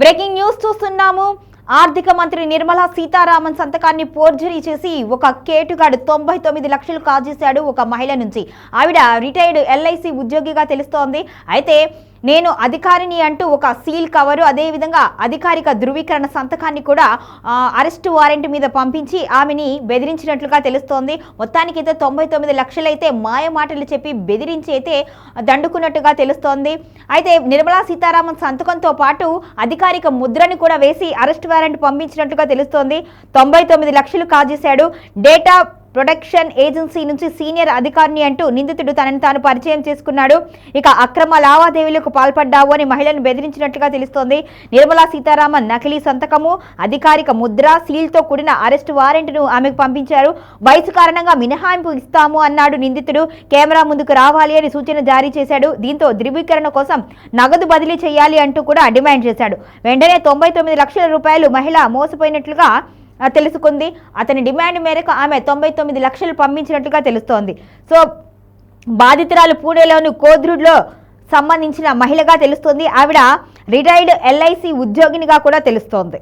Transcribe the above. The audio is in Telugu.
బ్రేకింగ్ న్యూస్ చూస్తున్నాము. ఆర్థిక మంత్రి నిర్మలా సీతారామన్ సంతకాన్ని పోర్జరీ చేసి ఒక కేటుగాడు తొంభై తొమ్మిది లక్షలు కాజేశాడు ఒక మహిళ నుంచి. ఆవిడ రిటైర్డ్ ఎల్ఐసి ఉద్యోగిగా తెలుస్తోంది. అయితే నేను అధికారిని అంటూ ఒక సీల్ కవరు అదేవిధంగా అధికారిక ధృవీకరణ సంతకాన్ని కూడా అరెస్ట్ వారెంట్ మీద పంపించి ఆమెని బెదిరించినట్లుగా తెలుస్తోంది. మొత్తానికి అయితే తొంభై తొమ్మిది లక్షలైతే మాయ మాటలు చెప్పి బెదిరించి అయితే దండుకున్నట్టుగా తెలుస్తోంది. అయితే నిర్మలా సీతారామన్ సంతకంతో పాటు అధికారిక ముద్రని కూడా వేసి అరెస్ట్ వారెంట్ పంపించినట్లుగా తెలుస్తోంది. తొంభై తొమ్మిది లక్షలు కాజేశాడు. డేటా ప్రొటెక్షన్ ఏజెన్సీ నుంచి సీనియర్ అధికారిని అంటూ నిందితుడు తనని తాను పరిచయం చేసుకున్నాడు. ఇక అక్రమ లావాదేవీలకు పాల్పడ్డావు అని మహిళను బెదిరించినట్టుగా తెలుస్తోంది. నిర్మలా సీతారామన్ నకిలీ సంతకము అధికారిక ముద్ర సీల్తో కూడిన అరెస్ట్ వారెంట్ను ఆమెకు పంపించారు. వయసు కారణంగా మినహాయింపు ఇస్తాము అన్నాడు నిందితుడు. కెమెరా ముందుకు రావాలి అని సూచన జారీ చేశాడు. దీంతో ధృవీకరణ కోసం నగదు బదిలీ చేయాలి అంటూ కూడా డిమాండ్ చేశాడు. వెంటనే తొంభై తొమ్మిది లక్షల రూపాయలు మహిళ మోసపోయినట్లుగా తెలుసుకుంది. అతని డిమాండ్ మేరకు ఆమె తొంభై తొమ్మిది లక్షలు పంపించినట్లుగా తెలుస్తోంది. సో బాధితురాలు పూణేలోని కోద్రుడ్లో సంబంధించిన మహిళగా తెలుస్తోంది. ఆవిడ రిటైర్డ్ ఎల్ఐసి ఉద్యోగినిగా కూడా తెలుస్తోంది.